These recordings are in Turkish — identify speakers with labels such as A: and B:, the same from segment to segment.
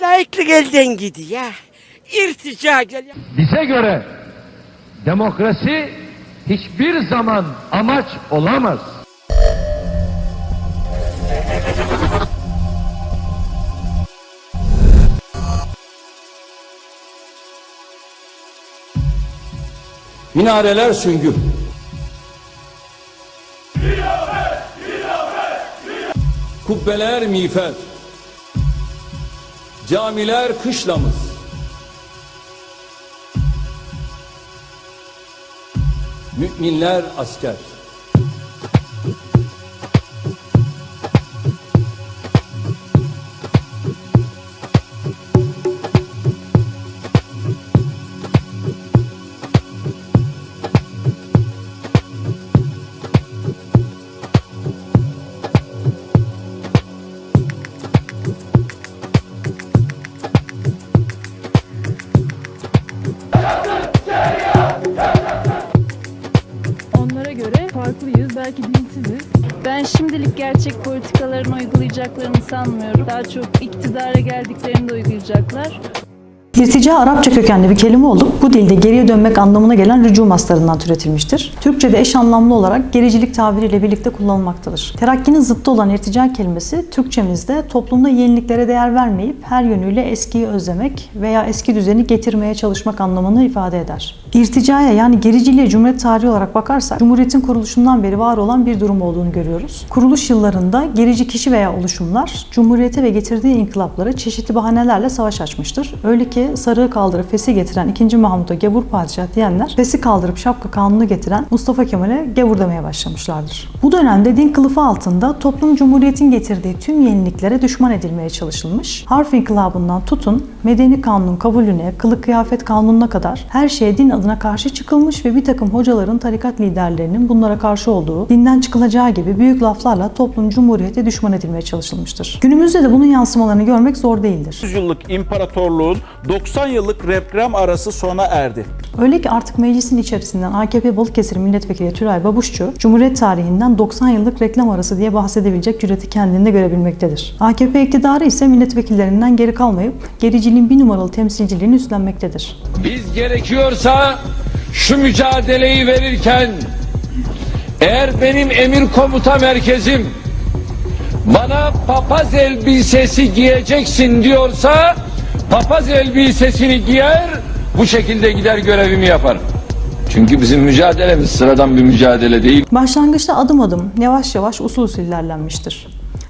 A: Layıklık elden gidiyor. İrtica geliyor.
B: Bize göre demokrasi hiçbir zaman amaç olamaz.
C: Minareler süngü. Kubbeler miğfer. Camiler kışlamız. Müminler asker.
D: Göre farklıyız, belki dinsiziz. Ben şimdilik gerçek politikalarını uygulayacaklarını sanmıyorum. Daha çok iktidara geldiklerinde uygulayacaklar.
E: İrtica Arapça kökenli bir kelime olup bu dilde geriye dönmek anlamına gelen rücu mastarından türetilmiştir. Türkçe'de eş anlamlı olarak gericilik tabiriyle birlikte kullanılmaktadır. Terakkinin zıttı olan irtica kelimesi Türkçemizde toplumda yeniliklere değer vermeyip her yönüyle eskiyi özlemek veya eski düzeni getirmeye çalışmak anlamını ifade eder. İrticaya yani gericiliğe Cumhuriyet tarihi olarak bakarsak Cumhuriyet'in kuruluşundan beri var olan bir durum olduğunu görüyoruz. Kuruluş yıllarında gerici kişi veya oluşumlar Cumhuriyete ve getirdiği inkılaplara çeşitli bahanelerle savaş açmıştır. Öyle ki sarığı kaldırıp fesi getiren 2. Mahmut'a gavur padişah diyenler fesi kaldırıp şapka kanunu getiren Mustafa Kemal'e gavur demeye başlamışlardır. Bu dönemde din kılıfı altında toplum Cumhuriyet'in getirdiği tüm yeniliklere düşman edilmeye çalışılmış. Harf inkılabından tutun medeni kanunun kabulüne, kılık kıyafet kanununa kadar her şeye din adına karşı çıkılmış ve bir takım hocaların tarikat liderlerinin bunlara karşı olduğu, dinden çıkılacağı gibi büyük laflarla toplum Cumhuriyet'e düşman edilmeye çalışılmıştır. Günümüzde de bunun yansımalarını görmek zor değildir.
F: 100 yıllık imparatorluğun 90 yıllık reklam arası sona erdi.
E: Öyle ki artık meclisin içerisinden AKP Balıkesir Milletvekili Tülay Babuşçu, Cumhuriyet tarihinden 90 yıllık reklam arası diye bahsedebilecek cüreti kendinde görebilmektedir. AKP iktidarı ise milletvekillerinden geri kalmayıp gericiliğin bir numaralı temsilciliğini üstlenmektedir.
G: Biz gerekiyorsa şu mücadeleyi verirken eğer benim emir komuta merkezim bana papaz elbisesi giyeceksin diyorsa papaz elbisesini giyer bu şekilde gider görevimi yaparım. Çünkü bizim mücadelemiz sıradan bir mücadele değil.
E: Başlangıçta adım adım, yavaş yavaş usul usul ilerlenmiştir.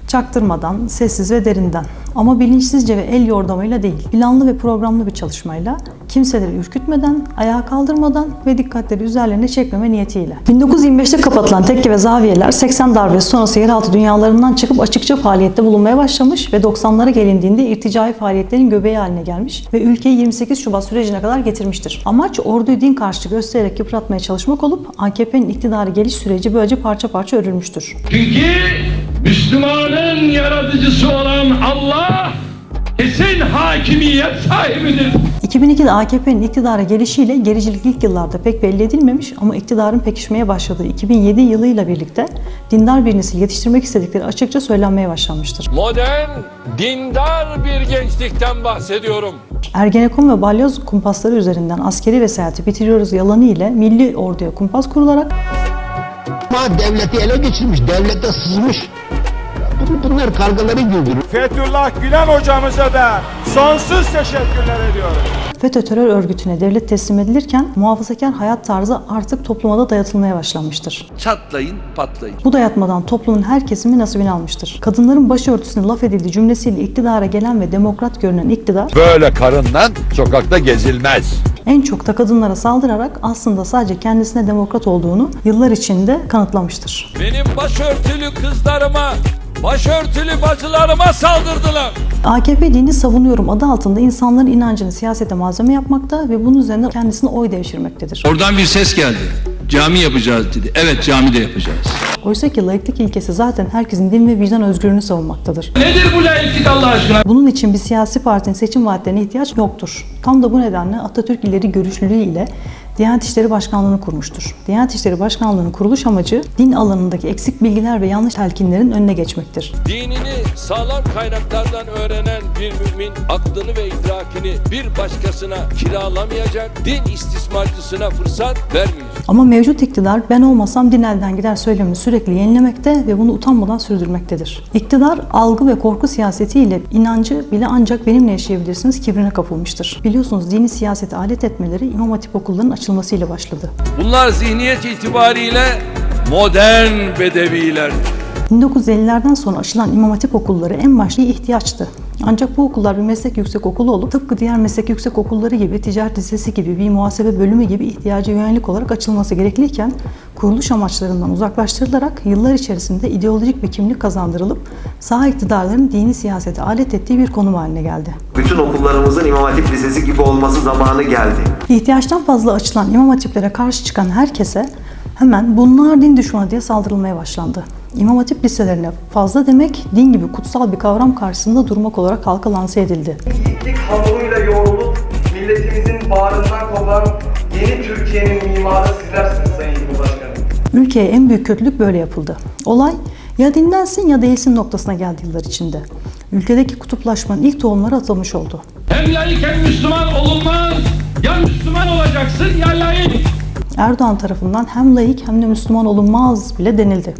E: Çaktırmadan, sessiz ve derinden ama bilinçsizce ve el yordamıyla değil, planlı ve programlı bir çalışmayla kimseleri ürkütmeden, ayağa kaldırmadan ve dikkatleri üzerlerine çekmeme niyetiyle. 1925'te kapatılan tekke ve zaviyeler 80 darbesi sonrası yeraltı dünyalarından çıkıp açıkça faaliyette bulunmaya başlamış ve 90'lara gelindiğinde irticai faaliyetlerin göbeği haline gelmiş ve ülkeyi 28 Şubat sürecine kadar getirmiştir. Amaç orduyu din karşıtı göstererek yıpratmaya çalışmak olup AKP'nin iktidarı geliş süreci böylece parça parça örülmüştür.
G: Çünkü Müslümanın yaratıcısı olan Allah kesin hakimiyet sahibidir.
E: 2002'de AKP'nin iktidara gelişiyle gericilik ilk yıllarda pek belli edilmemiş ama iktidarın pekişmeye başladığı 2007 yılıyla birlikte dindar bir nesil yetiştirmek istedikleri açıkça söylenmeye başlanmıştır.
G: Modern, dindar bir gençlikten bahsediyorum.
E: Ergenekon ve balyoz kumpasları üzerinden askeri vesayeti bitiriyoruz yalanı ile milli orduya kumpas kurularak
H: Ama devleti ele geçirmiş, devlete sızmış. Bunlar kargaları güldürür.
F: Fethullah Gülen hocamıza da sonsuz teşekkürler ediyorum.
E: FETÖ terör örgütüne devlet teslim edilirken muhafazakar hayat tarzı artık topluma da dayatılmaya başlanmıştır.
I: Çatlayın, patlayın.
E: Bu dayatmadan toplumun her kesimi nasibini almıştır. Kadınların başörtüsüne laf edildiği cümlesiyle iktidara gelen ve demokrat görünen iktidar
I: Böyle karından sokakta gezilmez.
E: en çok da kadınlara saldırarak aslında sadece kendisine demokrat olduğunu yıllar içinde kanıtlamıştır.
G: Benim başörtülü kızlarıma, başörtülü bacılarıma saldırdılar.
E: AKP dini savunuyorum adı altında insanların inancını siyasete malzeme yapmakta ve bunun üzerine kendisine oy devşirmektedir.
J: Oradan bir ses geldi. Cami yapacağız dedi. Evet cami de yapacağız.
E: Oysa ki laiklik ilkesi zaten herkesin din ve vicdan özgürlüğünü savunmaktadır.
G: Nedir bu laiklik Allah aşkına?
E: Bunun için bir siyasi partinin seçim vaatlerine ihtiyaç yoktur. Tam da bu nedenle Atatürk ileri görüşlülüğü ile Diyanet İşleri Başkanlığı'nı kurmuştur. Diyanet İşleri Başkanlığı'nın kuruluş amacı din alanındaki eksik bilgiler ve yanlış telkinlerin önüne geçmektir.
G: Dinini sağlam kaynaklardan öğrenen bir mümin aklını ve idrakini bir başkasına kiralamayacak, din istismarcısına fırsat vermeyecek.
E: Ama mevcut iktidar ben olmasam din elden gider söylemini sürekli yenilemekte ve bunu utanmadan sürdürmektedir. İktidar algı ve korku siyasetiyle inancı bile ancak benimle yaşayabilirsiniz kibrine kapılmıştır. Biliyorsunuz dini siyasete alet etmeleri İmam Hatip okullarının açılmasıyla başladı.
G: Bunlar zihniyet itibariyle modern bedeviler.
E: 1950'lerden sonra açılan İmam Hatip okulları en başta ihtiyaçtı. Ancak bu okullar bir meslek yüksek okulu olup tıpkı diğer meslek yüksek okulları gibi ticaret lisesi gibi bir muhasebe bölümü gibi ihtiyaca yönelik olarak açılması gerekliyken kuruluş amaçlarından uzaklaştırılarak yıllar içerisinde ideolojik bir kimlik kazandırılıp sağ iktidarların dini siyasete alet ettiği bir konum haline geldi.
K: Bütün okullarımızın İmam Hatip Lisesi gibi olması zamanı geldi.
E: İhtiyaçtan fazla açılan imam hatiplere karşı çıkan herkese hemen bunlar din düşmanı diye saldırılmaya başlandı. İmam hatip liselerine fazla demek din gibi kutsal bir kavram karşısında durmak olarak halka lanse edildi.
L: Yiğitlik hamuruyla yoğrulup milletimizin bağrından kopan yeni Türkiye'nin mimarı sizlersiniz Sayın Cumhurbaşkanım.
E: Ülkeye en büyük kötülük böyle yapıldı. Olay ya dindensin ya değilsin noktasına geldi yıllar içinde. Ülkedeki kutuplaşmanın ilk tohumları atılmış oldu.
G: Hem layık hem Müslüman olunmaz. Ya Müslüman olacaksın ya layık.
E: Erdoğan tarafından hem laik hem de Müslüman olunmaz bile denildi.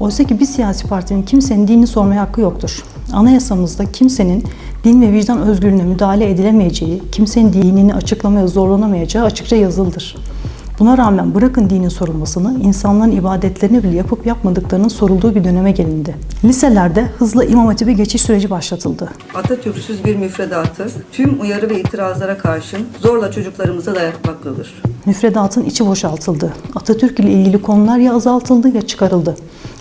E: Oysa ki bir siyasi partinin kimsenin dinini sormaya hakkı yoktur. Anayasamızda kimsenin din ve vicdan özgürlüğüne müdahale edilemeyeceği, kimsenin dinini açıklamaya zorlanamayacağı açıkça yazılıdır. Buna rağmen bırakın dinin sorulmasını, insanların ibadetlerini bile yapıp yapmadıklarının sorulduğu bir döneme gelindi. Liselerde hızla İmam Hatip'e geçiş süreci başlatıldı.
M: Atatürk'süz bir müfredatı tüm uyarı ve itirazlara karşın zorla çocuklarımıza dayatmaktadır.
E: Müfredatın içi boşaltıldı. Atatürk ile ilgili konular ya azaltıldı ya çıkarıldı.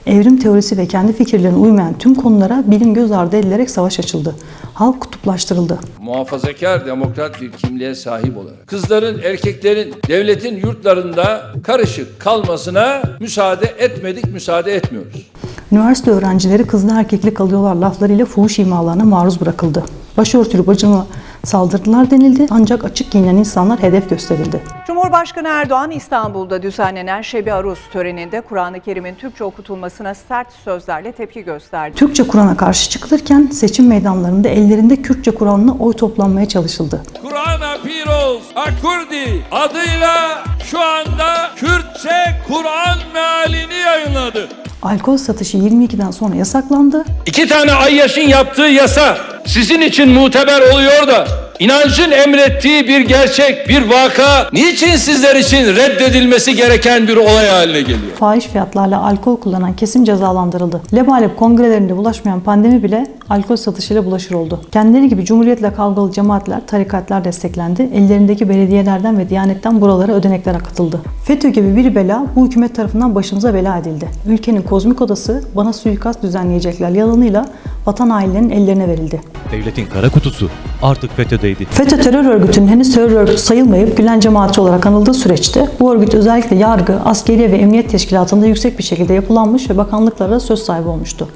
E: Evrim teorisi ve kendi fikirlerine uymayan tüm konulara bilim göz ardı edilerek savaş açıldı. Halk kutuplaştırıldı.
G: Muhafazakar demokrat bir kimliğe sahip olarak kızların, erkeklerin devletin yurtlarında karışık kalmasına müsaade etmedik, müsaade etmiyoruz.
E: Üniversite öğrencileri kızlı erkekli kalıyorlar laflarıyla fuhuş imalarına maruz bırakıldı. Başörtülü bacımı saldırdılar denildi ancak açık giyinen insanlar hedef gösterildi.
N: Cumhurbaşkanı Erdoğan İstanbul'da düzenlenen Şebi Aruz töreninde Kur'an-ı Kerim'in Türkçe okutulmasına sert sözlerle tepki gösterdi.
E: Türkçe Kur'an'a karşı çıkılırken seçim meydanlarında ellerinde Kürtçe Kur'an'la oy toplanmaya çalışıldı.
G: Kur'an-ı Piroz Akurdi adıyla şu anda Kürtçe Kur'an mealini yayınladı.
E: Alkol satışı 22'den sonra yasaklandı.
G: İki tane ayyaşın yaptığı yasa sizin için muteber oluyor da inancın emrettiği bir gerçek, bir vaka niçin sizler için reddedilmesi gereken bir olay haline geliyor?
E: Fahiş fiyatlarla alkol kullanan kesim cezalandırıldı. Lebalep kongrelerinde bulaşmayan pandemi bile alkol satışıyla bulaşır oldu. Kendileri gibi cumhuriyetle kavgalı cemaatler, tarikatlar desteklendi. Ellerindeki belediyelerden ve diyanetten buralara ödenekler akıtıldı. FETÖ gibi bir bela bu hükümet tarafından başımıza bela edildi. Ülkenin kozmik odası bana suikast düzenleyecekler yalanıyla vatan hainlerinin ellerine verildi.
O: Devletin kara kutusu artık FETÖ'deydi.
E: FETÖ terör örgütünün henüz terör örgütü sayılmayıp Gülen cemaati olarak anıldığı süreçte bu örgüt özellikle yargı, askeriye ve emniyet teşkilatında yüksek bir şekilde yapılanmış ve bakanlıklara söz sahibi olmuştu.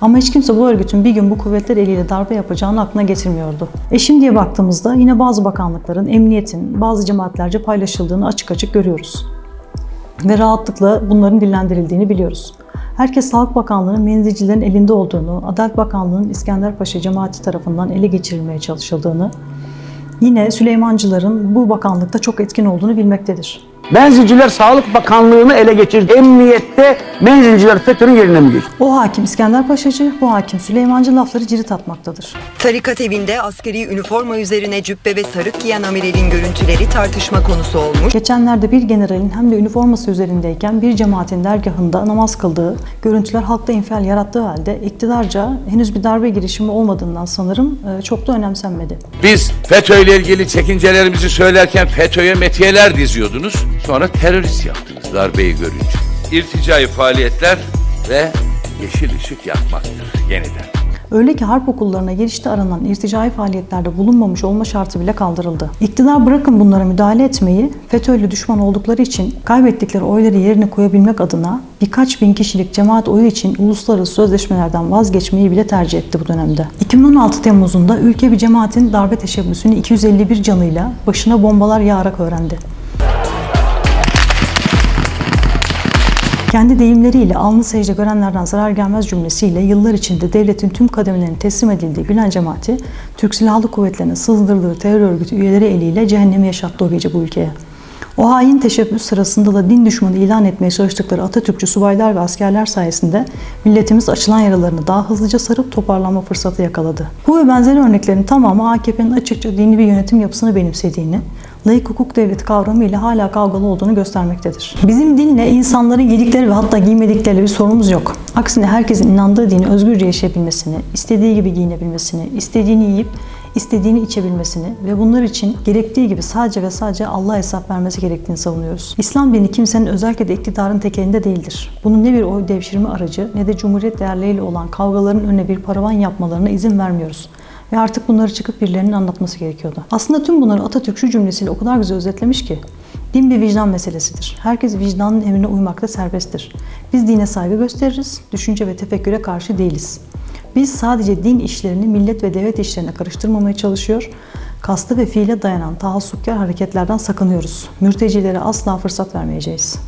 E: Ama hiç kimse bu örgütün bir gün bu kuvvetler eliyle darbe yapacağını aklına getirmiyordu. E şimdiye baktığımızda yine bazı bakanlıkların, emniyetin bazı cemaatlerce paylaşıldığını açık açık görüyoruz. Ve rahatlıkla bunların dillendirildiğini biliyoruz. Herkes Sağlık Bakanlığı'nın menzilcilerin elinde olduğunu, Adalet Bakanlığı'nın İskenderpaşa cemaati tarafından ele geçirilmeye çalışıldığını, yine Süleymancıların bu bakanlıkta çok etkin olduğunu bilmektedir.
H: Menzilciler Sağlık Bakanlığı'nı ele geçirdi. Emniyette menzilciler FETÖ'nün yerine mi geçti?
E: O hakim İskender Paşacı, bu hakim Süleymancı lafları cirit atmaktadır.
M: Tarikat evinde askeri üniforma üzerine cübbe ve sarık giyen amiralin görüntüleri tartışma konusu olmuş.
E: Geçenlerde bir generalin hem de üniforması üzerindeyken bir cemaatin dergahında namaz kıldığı, görüntüler halkta infial yarattığı halde iktidarca henüz bir darbe girişimi olmadığından sanırım e, çok da önemsenmedi.
I: Biz FETÖ ile ilgili çekincelerimizi söylerken FETÖ'ye metiyeler diziyordunuz. Sonra terörist yaptınız darbeyi görünce. İrticai faaliyetler ve yeşil ışık yakmaktır yeniden.
E: Öyle ki harp okullarına girişte aranan irticai faaliyetlerde bulunmamış olma şartı bile kaldırıldı. İktidar bırakın bunlara müdahale etmeyi, FETÖ'yle düşman oldukları için kaybettikleri oyları yerine koyabilmek adına birkaç bin kişilik cemaat oyu için uluslararası sözleşmelerden vazgeçmeyi bile tercih etti bu dönemde. 2016 Temmuz'unda ülke bir cemaatin darbe teşebbüsünü 251 canıyla başına bombalar yağarak öğrendi. Kendi deyimleriyle alnı secde görenlerden zarar gelmez cümlesiyle yıllar içinde devletin tüm kademelerinin teslim edildiği Gülen cemaati, Türk Silahlı Kuvvetleri'ne sızdırdığı terör örgütü üyeleri eliyle cehennemi yaşattı o gece bu ülkeye. O hain teşebbüs sırasında da din düşmanı ilan etmeye çalıştıkları Atatürkçü subaylar ve askerler sayesinde milletimiz açılan yaralarını daha hızlıca sarıp toparlanma fırsatı yakaladı. Bu ve benzeri örneklerin tamamı AKP'nin açıkça dini bir yönetim yapısını benimsediğini, layık hukuk devleti kavramı ile hala kavgalı olduğunu göstermektedir. Bizim dinle insanların yedikleri ve hatta giymedikleriyle bir sorunumuz yok. Aksine herkesin inandığı dini özgürce yaşayabilmesini, istediği gibi giyinebilmesini, istediğini yiyip istediğini içebilmesini ve bunlar için gerektiği gibi sadece ve sadece Allah'a hesap vermesi gerektiğini savunuyoruz. İslam dini kimsenin özellikle de iktidarın tek elinde değildir. Bunun ne bir oy devşirme aracı ne de cumhuriyet değerleriyle olan kavgaların önüne bir paravan yapmalarına izin vermiyoruz. Ve artık bunları çıkıp birilerinin anlatması gerekiyordu. Aslında tüm bunları Atatürk şu cümlesiyle o kadar güzel özetlemiş ki. Din bir vicdan meselesidir. Herkes vicdanın emrine uymakta serbesttir. Biz dine saygı gösteririz, düşünce ve tefekküre karşı değiliz. Biz sadece din işlerini millet ve devlet işlerine karıştırmamaya çalışıyor, kastı ve fiile dayanan taassukkar hareketlerden sakınıyoruz. Mürtecilere asla fırsat vermeyeceğiz.